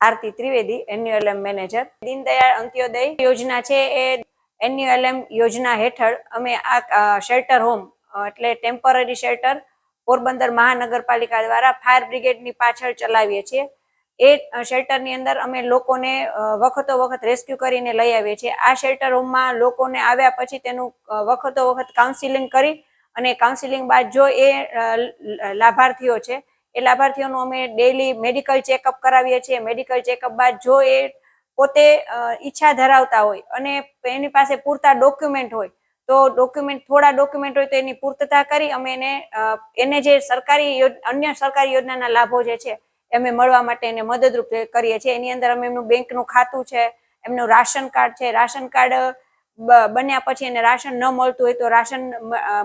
Aarti Trivedi, NULM manager. Deendayal Antyodaya યોજના છે એ એન્યુએલએમ યોજના હેઠળ અમે આ શેલ્ટર હોમ એટલે ટેમ્પરરી શેલ્ટર પોરબંદર મહાનગરપાલિકા દ્વારા ફાયર બ્રિગેડની પાછળ ચલાવીએ છીએ. એ શેલ્ટરની અંદર અમે લોકોને વખતો વખત રેસ્ક્યુ કરીને લઈ આવીએ છીએ. આ શેલ્ટર હોમમાં લોકોને આવ્યા પછી તેનું વખતો વખત કાઉન્સિલિંગ કરી અને કાઉન્સિલિંગ બાદ જો એ લાભાર્થીઓ છે એ લાભાર્થીઓનું અમે ડેલી મેડિકલ ચેકઅપ કરાવીએ છીએ. મેડિકલ ચેકઅપ બાદ જો એ પોતે ઈચ્છા ધરાવતા હોય અને એની પાસે પૂરતા ડોક્યુમેન્ટ હોય, તો ડોક્યુમેન્ટ થોડા ડોક્યુમેન્ટ હોય તો એની પૂર્તતા કરી અમે એને એને જે સરકારી અન્ય સરકારી યોજનાના લાભો જે છે, એમને મળવા માટે એને મદદરૂપ કરીએ છીએ. એની અંદર અમે એમનું બેંકનું ખાતું છે, એમનું રાશન કાર્ડ છે. રાશન કાર્ડ બન્યા પછી એને રાશન ન મળતું હોય તો રાશન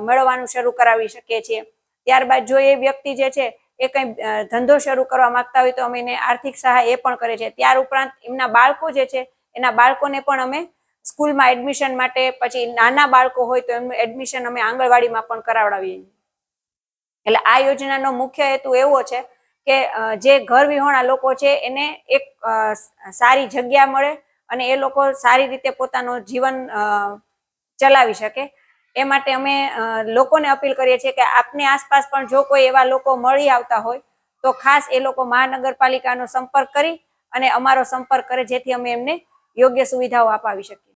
મળવાનું શરૂ કરાવી શકીએ છીએ. ત્યારબાદ જો એ વ્યક્તિ જે છે એ કંઈ ધંધો શરૂ કરવા માંગતા હોય તો અમે એને આર્થિક સહાય એ પણ કરે છે. ત્યાર ઉપરાંત એમના બાળકો જે છે, એના બાળકોને પણ અમે સ્કૂલમાં એડમિશન માટે, પછી નાના બાળકો હોય તો એમનું એડમિશન અમે આંગણવાડીમાં પણ કરાવડાવીએ. એટલે આ યોજનાનો મુખ્ય હેતુ એવો છે કે જે ઘર વિહોણા લોકો છે, એને એક સારી જગ્યા મળે અને એ લોકો સારી રીતે પોતાનું જીવન ચલાવી શકે. એ માટે અમે લોકોને અપીલ કરીએ છીએ કે આપની આસપાસ પણ જો કોઈ એવા લોકો મળી આવતા હોય, તો ખાસ એ લોકો મહાનગરપાલિકાનો સંપર્ક કરી અને અમારો સંપર્ક કરે જેથી અમે એમને યોગ્ય સુવિધાઓ અપાવી શકીએ.